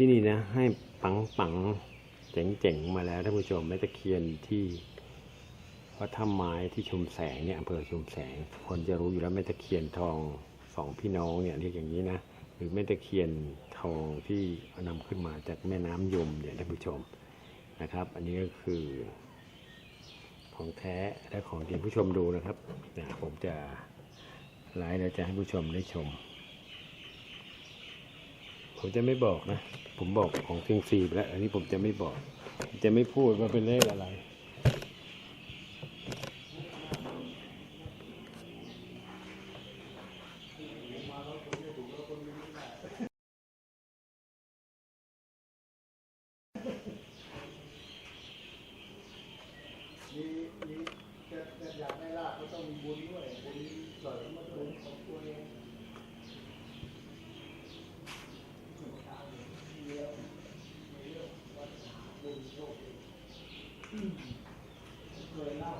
ที่นี่นะ ให้ปังปังเจ๋งเจ๋งๆ มาแล้วท่านผู้ชมแม่ตะเคียนที่วัดถ้ำไม้ที่ชุมแสงเนี่ยอำเภอชุมแสง คนจะรู้อยู่แล้วแม่ตะเคียนทองสองพี่น้องเนี่ยเรียกอย่างนี้นะหรือแม่ตะเคียนทองที่เอานำขึ้นมาจากแม่น้ำยมเนี่ยท่านผู้ชมนะครับ อันนี้ก็คือ ของแท้และของจริงผู้ชมดูนะครับนะผมจะไลฟ์แล้วจะให้ผู้ชมได้ชม ผมจะไม่บอกนะ ผมบอกของเซียงซีไปแล้ว อันนี้ผมจะไม่บอก จะไม่พูดว่าเป็นเลขอะไรมีมีจะจะอยากได้ลาบก็ต้องมีบุญด้วย เคยเล่า